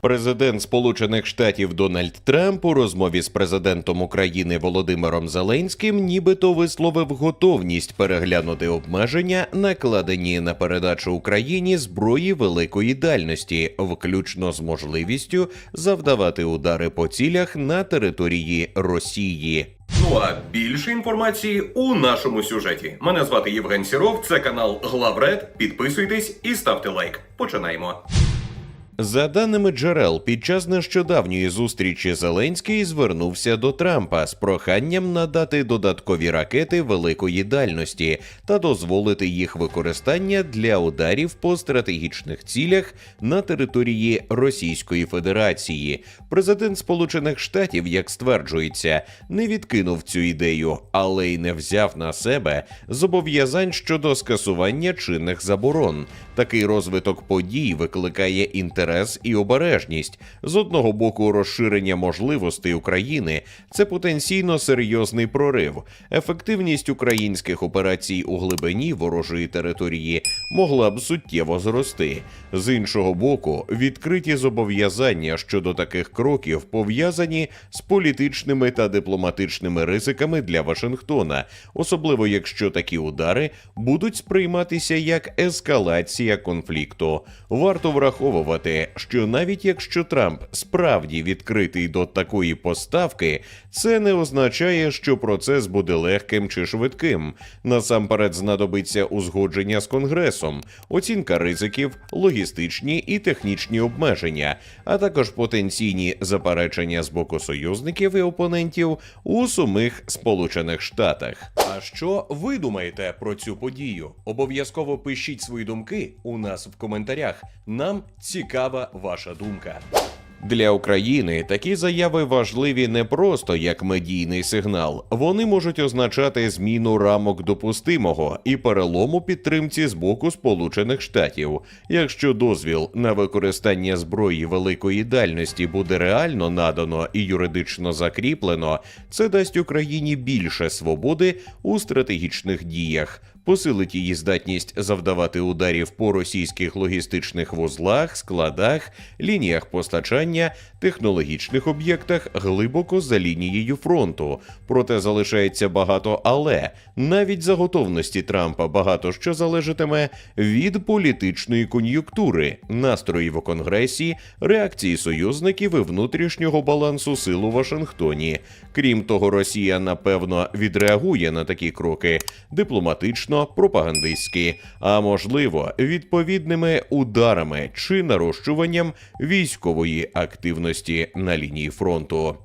Президент Сполучених Штатів Дональд Трамп у розмові з президентом України Володимиром Зеленським нібито висловив готовність переглянути обмеження, накладені на передачу Україні зброї великої дальності, включно з можливістю завдавати удари по цілях на території Росії. Ну а більше інформації у нашому сюжеті. Мене звати Євген Сіров, це канал Главред. Підписуйтесь і ставте лайк. Починаємо. За даними джерел, під час нещодавньої зустрічі Зеленський звернувся до Трампа з проханням надати додаткові ракети великої дальності та дозволити їх використання для ударів по стратегічних цілях на території Російської Федерації. Президент Сполучених Штатів, як стверджується, не відкинув цю ідею, але й не взяв на себе зобов'язань щодо скасування чинних заборон. Такий розвиток подій викликає інтерес і обережність. З одного боку, розширення можливостей України це потенційно серйозний прорив. Ефективність українських операцій у глибині ворожої території могла б суттєво зрости. З іншого боку, відкриті зобов'язання щодо таких кроків пов'язані з політичними та дипломатичними ризиками для Вашингтона, особливо якщо такі удари будуть сприйматися як ескалація конфлікту. Варто враховувати, що навіть якщо Трамп справді відкритий до такої поставки, це не означає, що процес буде легким чи швидким. Насамперед знадобиться узгодження з конгресом, оцінка ризиків, логістичні і технічні обмеження, а також потенційні заперечення з боку союзників і опонентів у самих Сполучених Штатах. А що ви думаєте про цю подію? Обов'язково пишіть свої думки у нас в коментарях. Нам цікава ваша думка. Для України такі заяви важливі не просто як медійний сигнал. Вони можуть означати зміну рамок допустимого і перелому підтримці з боку Сполучених Штатів. Якщо дозвіл на використання зброї великої дальності буде реально надано і юридично закріплено, це дасть Україні більше свободи у стратегічних діях. Посилить її здатність завдавати ударів по російських логістичних вузлах, складах, лініях постачання, технологічних об'єктах глибоко за лінією фронту. Проте залишається багато але навіть за готовності Трампа багато що залежатиме від політичної кон'юнктури, настроїв у конгресі, реакції союзників і внутрішнього балансу сил у Вашингтоні. Крім того, Росія напевно відреагує на такі кроки дипломатично, пропагандистськи, а можливо, відповідними ударами чи нарощуванням військової активності на лінії фронту.